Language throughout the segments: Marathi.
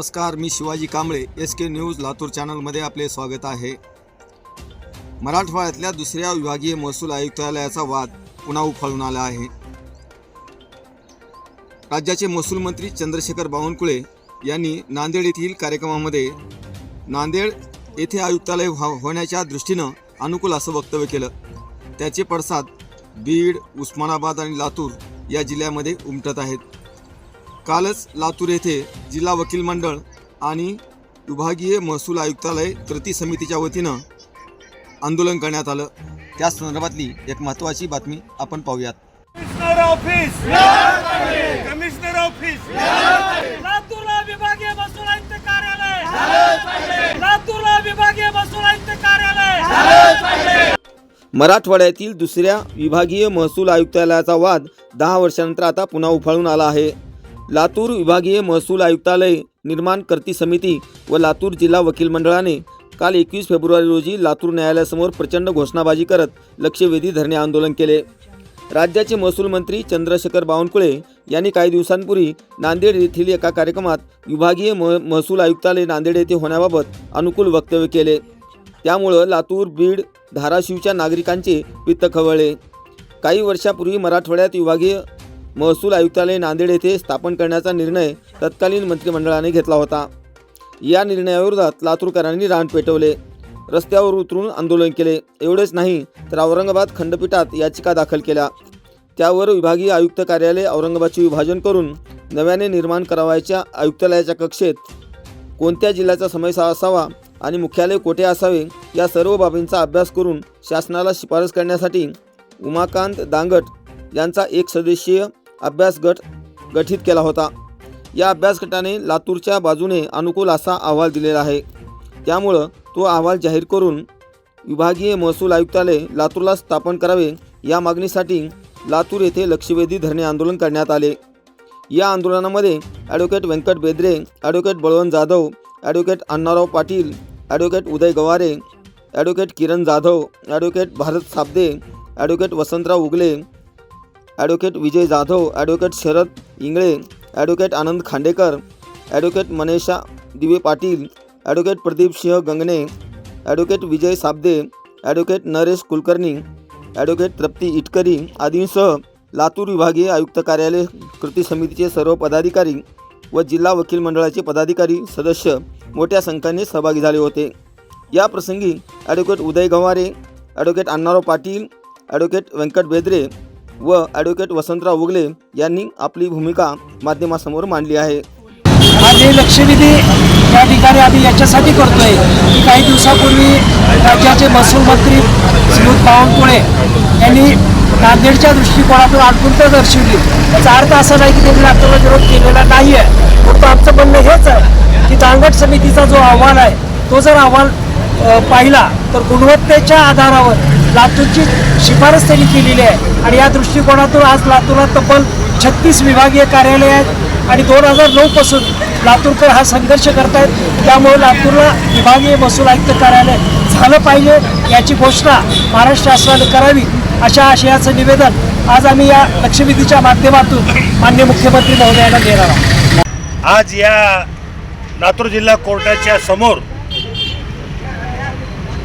नमस्कार मी Shivaji Kamble S K news Latur चॅनलमध्ये आपले स्वागत आहे. मराठवाड्यातल्या दुसऱ्या विभागीय महसूल आयुक्तालयाचा वाद पुन्हा उफाळून आला आहे. राज्याचे महसूल मंत्री चंद्रशेखर बावनकुळे यांनी नांदेड येथील कार्यक्रमामध्ये नांदेड येथे आयुक्तालय होण्याच्या दृष्टीनं अनुकूल असं वक्तव्य केलं. त्याचे पडसाद बीड उस्मानाबाद आणि लातूर या जिल्ह्यामध्ये उमटत आहेत. कालच लातूर येथे जिल्हा वकील मंडळ आणि विभागीय महसूल आयुक्तालय कृती समितीच्या वतीनं आंदोलन करण्यात आलं. त्या संदर्भातली एक महत्त्वाची बातमी आपण पाहूयात. Commissioner office. Commissioner office. लातूरला विभागीय महसूल आयुक्त कार्यालय. लातूरला विभागीय महसूल आयुक्त कार्यालय. मराठवाड्यातील दुसऱ्या विभागीय महसूल आयुक्तालयाचा वाद दहा वर्षानंतर आता पुन्हा उफाळून आला आहे. लातूर विभागीय महसूल आयुक्तालय निर्माण कर्ती समिती व लातूर जिल्हा वकील मंडळाने काल एकवीस फेब्रुवारी रोजी लातूर न्यायालयासमोर प्रचंड घोषणाबाजी करत लक्षवेधी धरणे आंदोलन केले. राज्याचे महसूल मंत्री चंद्रशेखर बावनकुळे यांनी काही दिवसांपूर्वी नांदेड येथील एका कार्यक्रमात विभागीय म महसूल आयुक्तालय नांदेड येथे होण्याबाबत अनुकूल वक्तव्य केले. त्यामुळं लातूर बीड धाराशिवच्या नागरिकांचे पित्त खवळले. काही वर्षापूर्वी मराठवाड्यात विभागीय महसूल आयुक्तालय नांदेड येथे स्थापन करण्याचा निर्णय तत्कालीन मंत्रिमंडळाने घेतला होता. या निर्णयाविरोधात लातूरकरांनी रान पेटवले. रस्त्यावर उतरून आंदोलन केले. एवढेच नाही तर औरंगाबाद खंडपीठात याचिका दाखल केल्या. त्यावर विभागीय आयुक्त कार्यालय औरंगाबादचे विभाजन करून नव्याने निर्माण करावयाच्या आयुक्तालयाच्या कक्षेत कोणत्या जिल्ह्याचा समावेश असावा आणि मुख्यालय कोठे असावे या सर्व बाबींचा अभ्यास करून शासनाला शिफारस करण्यासाठी उमाकांत दांगट यांचा एक सदस्यीय अभ्यास गट गठीत केला होता. या अभ्यास गटाने लातूरच्या बाजूने अनुकूल असा अहवाल दिलेला आहे. त्यामुळं तो अहवाल जाहीर करून विभागीय महसूल आयुक्तालय लातूरला स्थापन करावे या मागणीसाठी लातूर येथे लक्षवेधी धरणे आंदोलन करण्यात आले. या आंदोलनामध्ये advocate Venkat Bedre advocate Balwant Jadhav advocate Annarao Patil advocate Uday Gaware advocate Kiran Jadhav advocate Bharat Sabde advocate Vasantrao Ugale advocate Vijay Jadhav advocate Sharad Ingle advocate Anand Khandekar advocate Manesha Dive Patil advocate Pradeep Singh Gangane advocate Vijay Sabde advocate Naresh Kulkarni advocate Trupti Itkari आदींसह लातूर विभागीय आयुक्त कार्यालय कृती समितीचे सर्व पदाधिकारी व जिल्हा वकील मंडळाचे पदाधिकारी सदस्य मोठ्या संख्येने सहभागी झाले होते. या प्रसंगी advocate Uday Gaware advocate Annarao Patil advocate Venkat Bedre व ॲडव्होकेट वसंतराव उगले यांनी आपली भूमिका माध्यमासमोर मांडली आहे. आज हे लक्षवेधी या ठिकाणी आम्ही याच्यासाठी करतोय की काही दिवसापूर्वी राज्याचे महसूल मंत्री श्रीयुत बावनकुळे यांनी नांदेडच्या दृष्टिकोनातून आत्महत्या दर्शवली. त्याचा अर्थ असा नाही की त्यांनी लातूरला विरोध केलेला नाही आहे फक्त आमचं म्हणणं हेच आहे की दांगट समितीचा जो अहवाल आहे तो जर अहवाल पाहिला तर गुणवत्तेच्या आधारावर लातूरची शिफारस त्यांनी केलेली आहे. आणि या दृष्टिकोनातून आज लातूरात तब्बल छत्तीस विभागीय कार्यालय आहेत. आणि दोन हजार नऊ पासून लातूरकर हा संघर्ष करतायत. त्यामुळे लातूरला विभागीय महसूल आयुक्त कार्यालय झालं पाहिजे याची घोषणा महाराष्ट्र शासनाने करावी अशा आशयाचं निवेदन आज आम्ही या लक्षवेधीच्या माध्यमातून मान्य मुख्यमंत्री महोदयांना देणार आहोत. आज या लातूर जिल्हा कोर्टाच्या समोर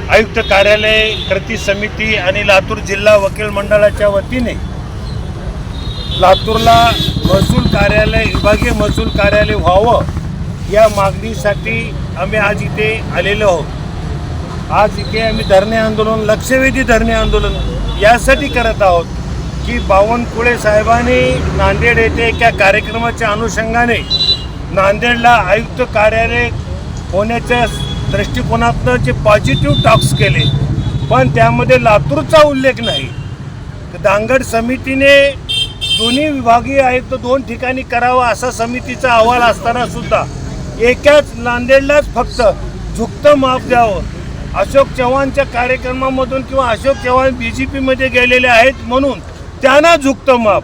आयुक्त कार्यालय कृती समिती आणि लातूर जिल्हा वकील मंडळाच्या वतीने लातूरला महसूल कार्यालय विभागीय महसूल कार्यालय व्हावं या मागणीसाठी आम्ही आज इथे आलेलो आहोत. आज इथे आम्ही धरणे आंदोलन लक्षवेधी धरणे आंदोलन यासाठी करत आहोत की बावनकुळे साहेबांनी नांदेड येथे एका कार्यक्रमाच्या अनुषंगाने नांदेडला आयुक्त कार्यालय होण्याच्या दृष्टिकोनातनं जे पॉझिटिव्ह टॉक्स केले पण त्यामध्ये लातूरचा उल्लेख नाही. दांगड समितीने दोन्ही विभागीय आयुक्त दोन ठिकाणी करावा असा समितीचा अहवाल असताना सुद्धा एकाच नांदेडलाच फक्त झुकतं माप द्यावं. अशोक चव्हाणच्या कार्यक्रमामधून किंवा अशोक चव्हाण बी जे पीमध्ये गेलेले आहेत म्हणून त्यांना झुकतं माप.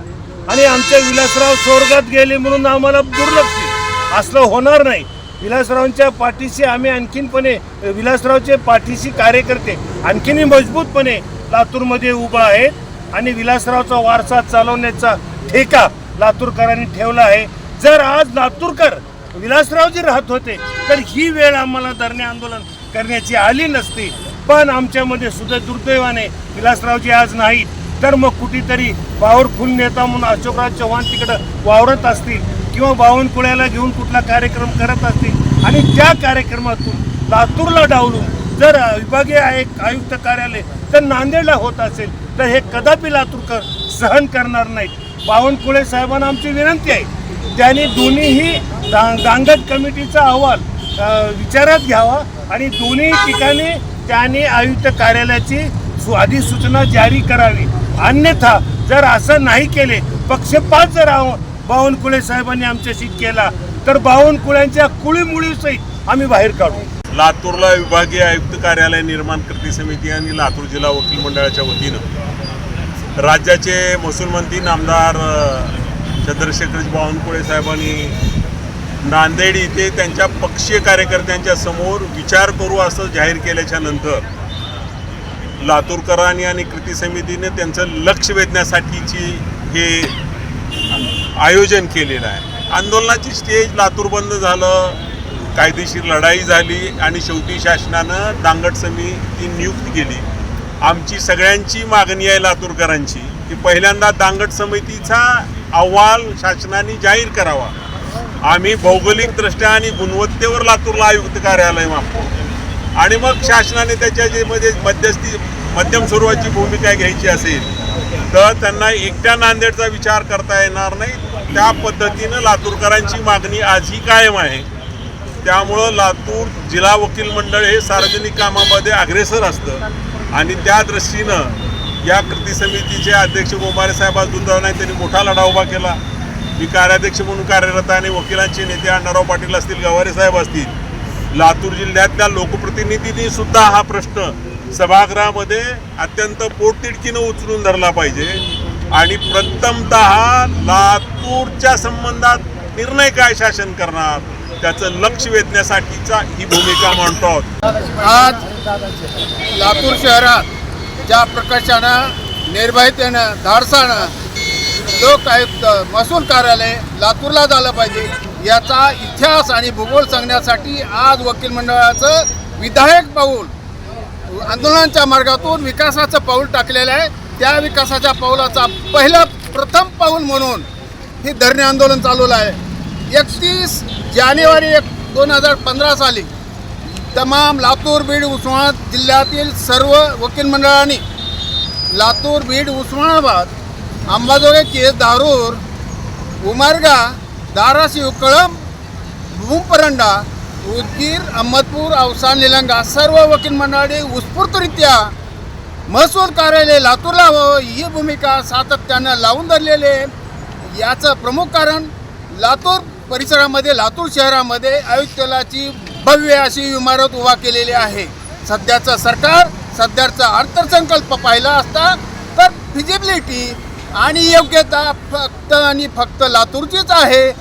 आणि आमच्या विलासराव स्वर्गात गेले म्हणून आम्हाला दुर्लक्षित. असलं होणार नाही. विलासरावांच्या पाठीशी आम्ही आणखीनपणे विलासरावचे पाठीशी कार्यकर्ते आणखीनही मजबूतपणे लातूरमध्ये उभा आहे. आणि विलासरावचा वारसा चालवण्याचा ठेका लातूरकरांनी ठेवला आहे. जर आज लातूरकर विलासरावजी राहत होते तर ही वेळ आम्हाला धरणे आंदोलन करण्याची आली नसती. पण आमच्यामध्ये सुद्धा दुर्दैवाने विलासरावजी आज नाहीत. तर मग कुठेतरी पॉवरफुल नेता म्हणून अशोकराव चव्हाण तिकडं वावरत असतील. किंवा बावनकुळ्याला घेऊन कुठला कार्यक्रम करत असतील आणि त्या कार्यक्रमातून लातूरला डावलून जर विभागीय आयुक्त आयुक्त कार्यालय तर नांदेडला होत असेल तर हे कदापि लातूरकर सहन करणार नाहीत. बावनकुळे साहेबांना आमची विनंती आहे. त्यांनी दोन्हीही दा- दांगट कमिटीचा अहवाल विचारात घ्यावा आणि दोन्ही ठिकाणी त्यांनी आयुक्त कार्यालयाची सु- अधिसूचना जारी करावी. अन्यथा जर असं नाही केले पक्षपात जर आव- बावनकुळे साहेबांनी आमच्याशी केला. तर बावनकुळ्यांच्या कुळीमुळीसहित आम्ही बाहेर काढू. लातूरला विभागीय आयुक्त कार्यालय निर्माण कृती समिती आणि लातूर जिल्हा वकील मंडळाच्या वतीनं. राज्याचे महसूल मंत्री नामदार चंद्रशेखर बावनकुळे साहेबांनी नांदेड इथे त्यांच्या पक्षीय कार्यकर्त्यांच्या समोर विचार करू असं जाहीर केल्याच्यानंतर लातूरकरांनी आणि कृती समितीने त्यांचं लक्ष वेधण्यासाठीची हे आयोजन केलेलं आहे. आंदोलनाची स्टेज लातूर बंद झालं कायदेशीर लढाई झाली आणि शेवटी शासनानं दांगट समिती नियुक्त केली. आमची सगळ्यांची मागणी आहे लातूरकरांची की पहिल्यांदा दांगट समितीचा अहवाल शासनाने जाहीर करावा. आम्ही भौगोलिकदृष्ट्या आणि गुणवत्तेवर लातूरला आयुक्त कार्यालय मागतो. आणि मग शासनाने त्याच्या जे मध्ये मध्यस्थी मध्यम स्वरूपाची भूमिका घ्यायची असेल तर त्यांना एकट्या नांदेडचा विचार करता येणार नाही. त्या पद्धतीनं लातूरकरांची मागणी आजही कायम आहे. त्यामुळं लातूर जिल्हा वकील मंडळ हे सार्वजनिक कामामध्ये अग्रेसर असतं. आणि त्या दृष्टीनं या कृती समितीचे अध्यक्ष गोमारे साहेब आज दुधाव नाही त्यांनी मोठा लढा उभा केला. मी कार्याध्यक्ष म्हणून कार्यरत आणि वकिलांचे नेते अण्णाराव पाटील असतील गवारे साहेब असतील. लातूर जिल्ह्यातल्या लोकप्रतिनिधींनी सुद्धा हा प्रश्न सभागृहामध्ये अत्यंत पोटतिडकीनं उचलून धरला पाहिजे. आणि प्रथमतः लातूरच्या संबंधात निर्णय काय शासन करणार? त्याचं लक्ष वेधण्यासाठीचा ही भूमिका मांडतो आज लातूर शहरात ज्या प्रकाशानं निर्भयतेनं धाडसानं लोक आयुक्त महसूल कार्यालय लातूरला झालं पाहिजे याचा इतिहास आणि भूगोल सांगण्यासाठी आज वकील मंडळाचं विधायक पाऊल आंदोलनाच्या मार्गातून विकासाचं पाऊल टाकलेलं आहे. त्या विकासाच्या पाऊलाचा पहिलं प्रथम पाऊल म्हणून हे धरणे आंदोलन चालवलं आहे. एकतीस जानेवारी एक दोन हजार पंधरा साली तमाम लातूर बीड उस्मानाबाद जिल्ह्यातील सर्व वकील मंडळांनी लातूर बीड उस्मानाबाद अंबाजोगाई केस दारूर उमरगा धाराशिव कळंब भूमपरंडा उदगीर अहमदपूर अवसान निलंगा सर्व वकील मंडळांनी उत्स्फूर्तरित्या महसूल कार्यालय लातूरला व्हावं ही भूमिका सातत्यानं लावून धरलेली आहे. याचं प्रमुख कारण लातूर परिसरामध्ये लातूर शहरामध्ये आयुक्तालयाची भव्य अशी इमारत उभा केलेली आहे. सध्याचं सरकार सध्याचा अर्थसंकल्प पाहिला असता तर फिजिबिलिटी आणि योग्यता फक्त आणि फक्त लातूरचीच आहे.